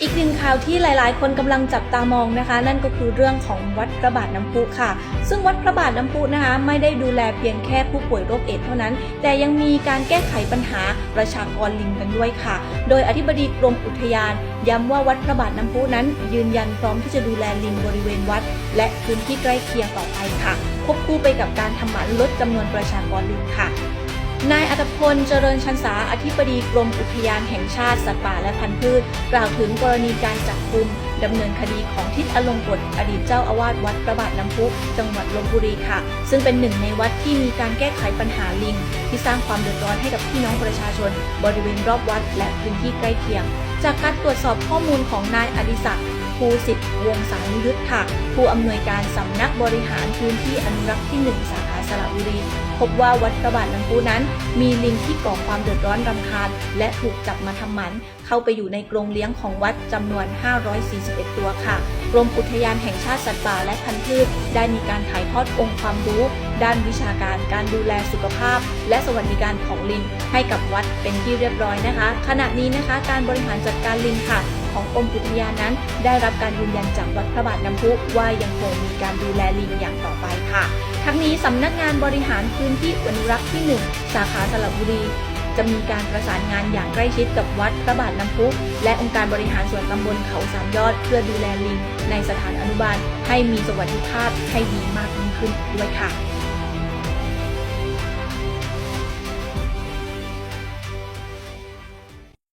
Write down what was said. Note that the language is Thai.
อีกหนึ่งข่าวที่หลาย ๆ คนกำลังจับตามองนะคะ นั่นก็คือเรื่องของวัดพระบาทน้ำพุค่ะ ซึ่งวัดพระบาทน้ำพุนะคะ ไม่ได้ดูแลเพียงแค่ผู้ป่วยโรคเอดส์เท่านั้น แต่ยังมีการแก้ไขปัญหาประชากรลิงกันด้วยค่ะ โดยอธิบดีกรมอุทยาน ย้ำว่าวัดพระบาทน้ำพุนั้น ยืนยันพร้อมที่จะดูแลลิงบริเวณวัด และพื้นที่ใกล้เคียงต่อไปค่ะควบคู่ไปกับการทำหมันลดจำนวนประชากรลิงค่ะ นายอัตพลเจริญชันษาอธิบดีกรมอุทยานแห่งชาติสัตว์ป่าและพันธุ์พืช กล่าวถึงกรณีการจับกุมดำเนินคดีของทิศอลงกฎอดีตเจ้าอาวาสวัดพระบาทน้ำพุจังหวัดลบบุรีค่ะ ซึ่งเป็นหนึ่งในวัดที่มีการแก้ไขปัญหาลิง ที่สร้างความเดือดร้อนให้กับพี่น้องประชาชน บริเวณรอบวัดและพื้นที่ใกล้เคียง จากการตรวจสอบข้อมูลของนายอดิศักดิ์ ภูสิทธิ์วงศานุยุทธะผู้อำนวยการสำนักบริหารพื้นที่อนุรักษ์ที่ 1 สาขาสระบุรี พบว่าวัดพระบาทน้ำพุนั้น มีลิงที่ก่อความเดือดร้อนรำคาญ และถูกจับมาทำหมัน เข้าไปอยู่ในกรงเลี้ยงของวัดจำนวน 541 ตัวค่ะกรมอุทยานแห่งชาติสัตว์ป่าและพันธุ์พืชได้มีการถ่ายทอดองค์ความรู้ ด้านวิชาการการดูแลสุขภาพ และสวัสดิการของลิงให้กับวัดเป็นที่เรียบร้อยนะคะ ขณะนี้นะคะ การบริหารจัดการลิงค่ะ ของกรมอุทยานนั้น ได้รับการยืนยันจากวัดพระบาทน้ำพุว่ายังคงมีการดูแลลิงอย่างต่อไปค่ะ ทั้งนี้สำนักงานบริหารพื้นที่อนุรักษ์ที่ 1 สาขาสระบุรีจะมีการประสานงานอย่างใกล้ชิดกับวัดพระบาทน้ำพุและองค์การบริหารส่วนตำบลเขาสามยอด เพื่อดูแลลิงในสถานอนุบาลให้มีสวัสดิภาพให้ดีมากยิ่งขึ้นด้วยค่ะ